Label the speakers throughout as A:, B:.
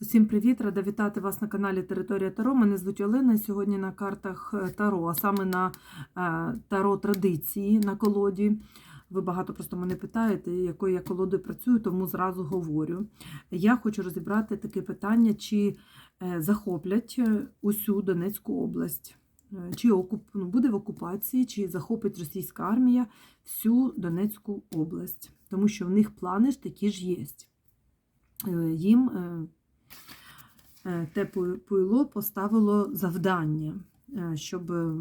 A: Усім привіт! Рада вітати вас на каналі Територія Таро. Мене звуть Олена. і Сьогодні на картах е, Таро, а саме на е, Таро традиції на колоді. Ви багато просто мене питаєте, якою я колодою працюю, тому зразу говорю. Я хочу розібрати таке питання, чи е, захоплять усю Донецьку область, чи окуп... ну, буде в окупації, чи захопить російська армія всю Донецьку область, тому що в них плани ж такі ж є. Їм те пуйло поставило завдання, е, щоб е,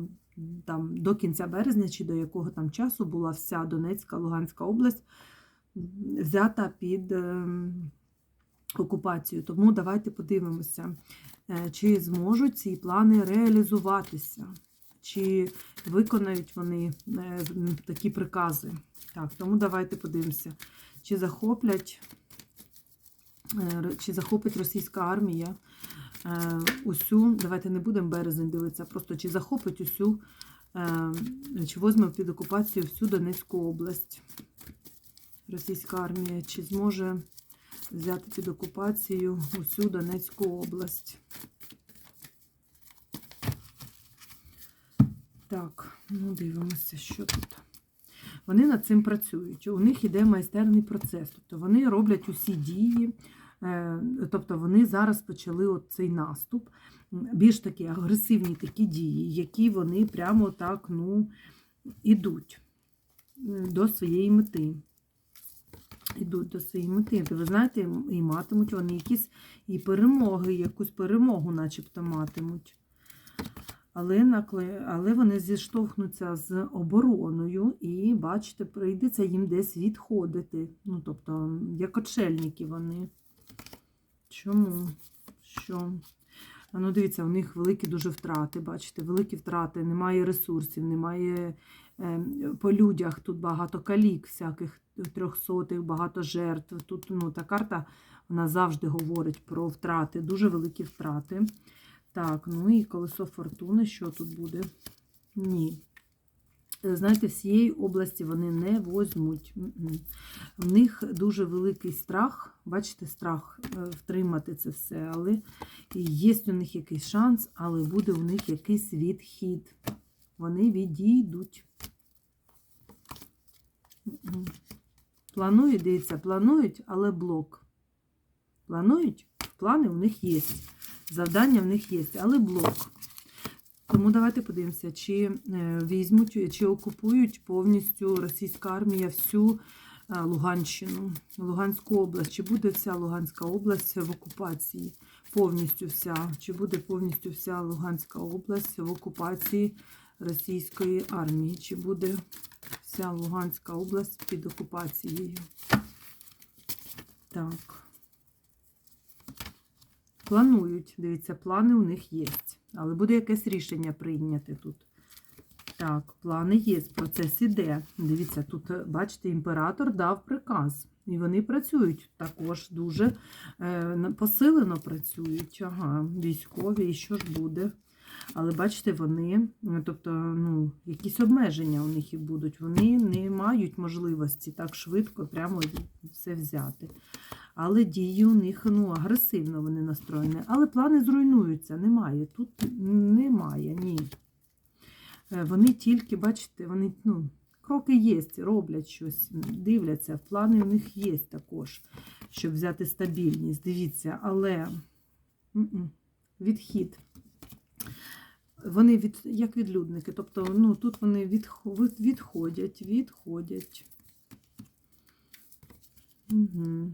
A: там до кінця березня чи до якого там часу була вся Донецька, Луганська область взята під е, окупацію. Тому давайте подивимося, е, чи зможуть ці плани реалізуватися, чи виконають вони е, такі прикази. Так, тому давайте подивимося, чи захоплять е, чи захопить російська армія е, усю, давайте не будемо березень дивитися, просто чи захопить усю, е, чи возьме під окупацію всю Донецьку область. Російська армія, чи зможе взяти під окупацію усю Донецьку область. Так, ну дивимося, що тут. Вони над цим працюють. У них іде майстерний процес. Тобто вони роблять усі дії. Е, Тобто вони зараз почали цей наступ. Більш такі агресивні такі дії, які вони прямо так ну, ідуть е, до своєї мети. Ідуть до своєї мети. Ви знаєте, і матимуть вони якісь і перемоги, якусь перемогу, начебто матимуть. Але, накле... Але вони зіштовхнуться з обороною, і, бачите, прийдеться їм десь відходити. Ну, тобто, як очельники вони. Чому? Що? Ну, дивіться, у них великі дуже втрати, бачите, великі втрати, немає ресурсів, немає е, по людях, тут багато калік, всяких трьохсотих, багато жертв. Тут ну, та карта вона завжди говорить про втрати, дуже великі втрати. Так, ну і колесо фортуни, що тут буде? Ні. Е, Знаєте, всієї області вони не возьмуть. В них дуже великий страх, бачите, страх е, втримати це все, але є у них якийсь шанс, але буде у них якийсь відхід. Вони відійдуть. Планують, дивіться, планують, але блок. Планують, плани у них є. Завдання в них є, але блок. Тому давайте подивимося, чи е, візьмуть, чи окупують повністю російська армія всю е, Луганщину, Луганську область. Чи буде вся Луганська область в окупації? Повністю вся. Чи буде повністю вся Луганська область в окупації російської армії? Чи буде вся Луганська область під окупацією? Так. Планують, дивіться, плани у них є. Але буде якесь рішення прийняти тут. Так, плани є, процес іде. Дивіться, тут, бачите, імператор дав приказ. І вони працюють також дуже е, посилено працюють. Ага, військові, і що ж буде? Але бачите, вони, тобто, ну, якісь обмеження у них і будуть. Вони не мають можливості так швидко прямо все взяти. Але дії у них ну, агресивно вони настроєні. Але плани зруйнуються. Немає. Тут немає, ні. Е, Вони тільки, бачите, вони ну, кроки є, роблять щось, дивляться. Плани у них є також, щоб взяти стабільність. Дивіться, але відхід. Вони від, як відлюдники. Тобто, ну, тут вони відх- відходять, відходять. Угу.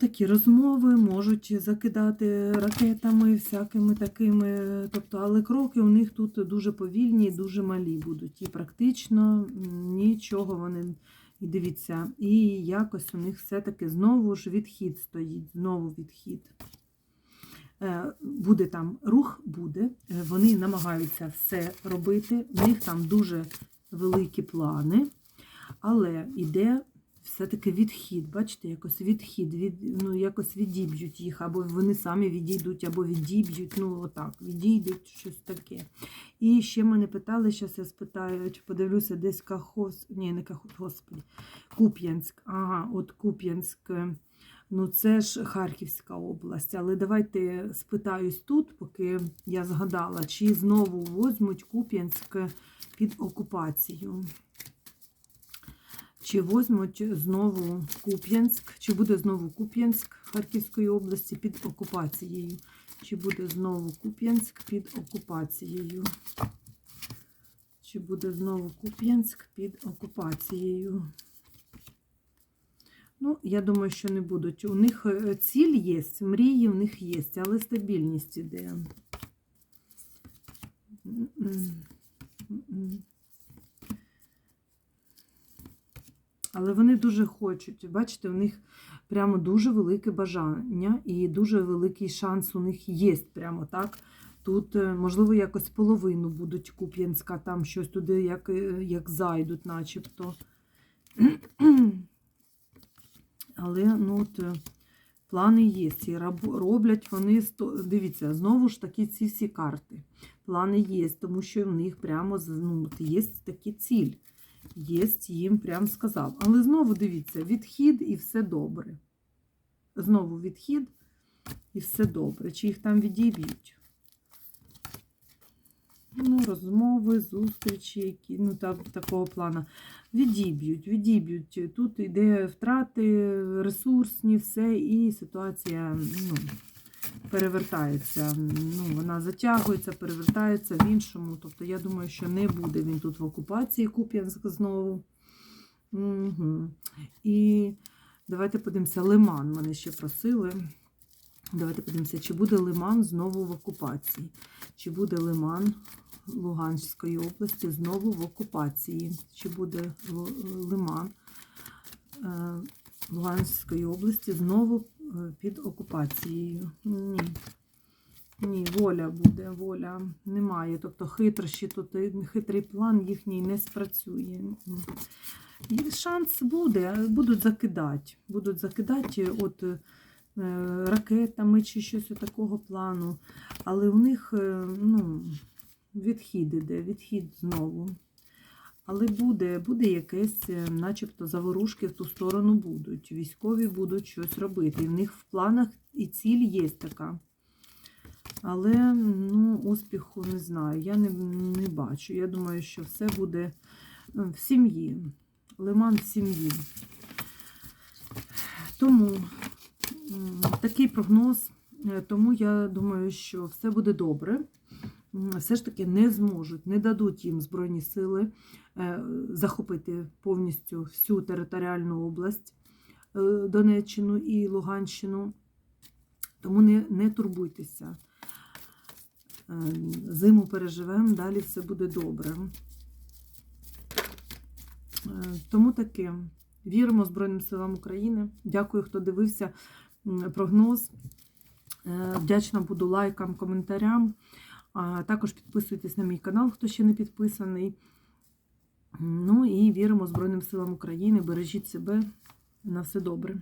A: Такі розмови можуть закидати ракетами, всякими такими. Тобто, але кроки у них тут дуже повільні, і дуже малі будуть. І практично нічого вони. І дивіться, і якось у них все-таки знову ж відхід стоїть, знову відхід. Е, Буде там рух, буде. Е, Вони намагаються все робити. В них там дуже великі плани, але йде все-таки відхід. Бачите, якось відхід, від, ну, якось відіб'ють їх, або вони самі відійдуть, або відіб'ють, ну отак, відійдуть щось таке. І ще мене питали, зараз я спитаю, чи подивлюся, десь Кахос, ні, не Кахос, господи, Куп'янськ. Ага, от Куп'янськ. Ну, це ж Харківська область. Але давайте спитаюсь тут, поки я згадала, чи знову возьмуть Куп'янськ під окупацію. Чи возьмуть знову Куп'янськ, чи буде знову Куп'янськ Харківської області під окупацією? Чи буде знову Куп'янськ під окупацією? Чи буде знову Куп'янськ під окупацією? Ну, я думаю, що не будуть. У них е, ціль є, мрії в них є, але стабільність іде. Але вони дуже хочуть. Бачите, у них прямо дуже велике бажання і дуже великий шанс у них є. Прямо так. Тут, е, можливо, якось половину будуть Куп'янська, там щось туди, як, е, як зайдуть, начебто. Але ну, от, е, плани є. І роблять вони, дивіться, знову ж таки ці всі карти. Плани є, тому що в них прямо ну, є такі ціль. Є, їм прям сказав. Але знову дивіться, відхід і все добре. Знову відхід і все добре. Чи їх там відіб'ють? Ну, розмови, зустрічі, які, ну, так, такого плану. Відіб'ють, відіб'ють. Тут йде втрати, ресурсні, все, і ситуація ну, перевертається. Ну, вона затягується, перевертається в іншому. Тобто, я думаю, що не буде він тут в окупації Куп'янськ знову. Угу. І давайте подивимося, Лиман мене ще просили. Давайте подивимося, чи буде Лиман знову в окупації. Чи буде Лиман Луганської області знову в окупації? Чи буде Лиман е, Луганської області знову під окупацією? Ні. Ні, воля буде, воля немає. Тобто хитрощі тут, е, хитрий план їхній не спрацює. Шанс буде, будуть закидати. Будуть закидати от е, ракетами чи щось такого плану. Але у них е, ну, відхід іде, відхід знову. Але буде, буде якесь, е, начебто, заворушки в ту сторону будуть. Військові будуть щось робити. В них в планах і ціль є така. Але ну, успіху не знаю, я не, не бачу. Я думаю, що все буде е, в сім'ї. Лиман в сім'ї. Тому такий прогноз. Е, Тому я думаю, що все буде добре. Все ж таки не зможуть, не дадуть їм Збройні сили е, захопити повністю всю територіальну область е, Донеччину і Луганщину. Тому не, не турбуйтеся. Е, Зиму переживемо, далі все буде добре. Тому таке. Віримо Збройним силам України. Дякую, хто дивився прогноз. Вдячна буду лайкам, коментарям. Також підписуйтесь на мій канал, хто ще не підписаний. Ну і віримо Збройним силам України. Бережіть себе. На все добре.